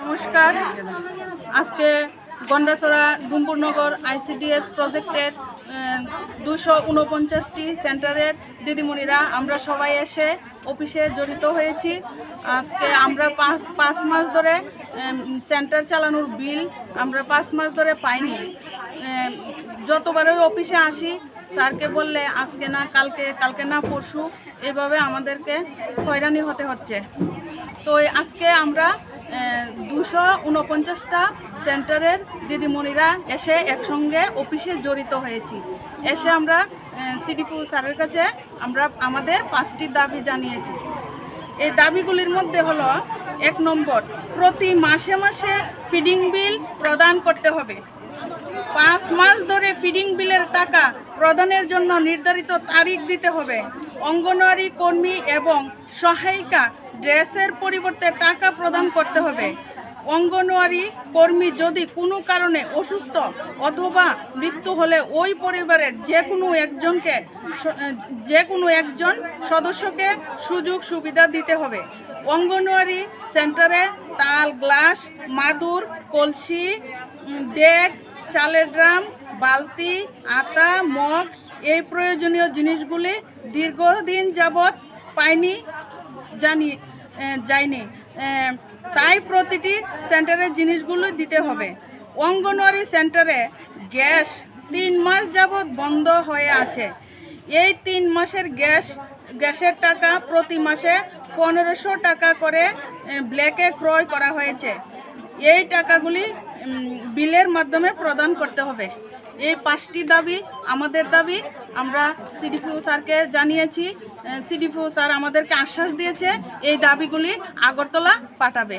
নমস্কার। আজকে গন্ডাছড়া ডুম্পুরনগর আইসিডিএস প্রজেক্টের দুশো উনপঞ্চাশটি সেন্টারের দিদিমণিরা আমরা সবাই এসে অফিসে জড়িত হয়েছি। আজকে আমরা পাঁচ পাঁচ মাস ধরে সেন্টার চালানোর বিল আমরা পাঁচ মাস ধরে পাইনি। যতবারই অফিসে আসি, স্যারকে বললে আজকে না, কালকে কালকে না, পরশু, এভাবে আমাদেরকে হয়রানি হতে হচ্ছে। তো আজকে আমরা দুশো উনপঞ্চাশটা সেন্টারের দিদিমণিরা এসে একসঙ্গে অফিসে জড়িত হয়েছি। এসে আমরা সিডিপু স্যারের কাছে আমরা আমাদের পাঁচটি দাবি জানিয়েছি। এই দাবিগুলির মধ্যে হলো, এক নম্বর, প্রতি মাসে মাসে ফিডিং বিল প্রদান করতে হবে। পাঁচ মাস ধরে ফিডিং বিলের টাকা প্রদানের জন্য নির্ধারিত তারিখ দিতে হবে। অঙ্গনওয়াড়ি কর্মী এবং সহায়িকা ড্রেসের পরিবর্তে টাকা প্রদান করতে হবে। অঙ্গনওয়াড়ি কর্মী যদি কোনো কারণে অসুস্থ অথবা মৃত্যু হলে ওই পরিবারের যে কোনো একজনকে যে কোনো একজন সদস্যকে সুযোগ সুবিধা দিতে হবে। অঙ্গনওয়াড়ি সেন্টারে তাল, গ্লাস, মাদুর, কলসি ডেক, চালের ড্রাম, বালতি, আতা, মগ এই প্রয়োজনীয় জিনিসগুলি দীর্ঘদিন যাবৎ পায়নি জানি যায়নি। তাই প্রতিটি সেন্টারের জিনিসগুলো দিতে হবে। অঙ্গনওয়াড়ি সেন্টারে গ্যাস তিন মাস যাবৎ বন্ধ হয়ে আছে। এই তিন মাসের গ্যাস, গ্যাসের টাকা প্রতি মাসে পনেরোশো টাকা করে ব্ল্যাকে ক্রয় করা হয়েছে। এই টাকাগুলি বিলের মাধ্যমে প্রদান করতে হবে। এই পাঁচটি দাবি আমাদের দাবি। আমরা সিডিপিও স্যারকে জানিয়েছি সিডিপিও স্যার আমাদেরকে আশ্বাস দিয়েছে, এই দাবিগুলি আগরতলা পাঠাবে।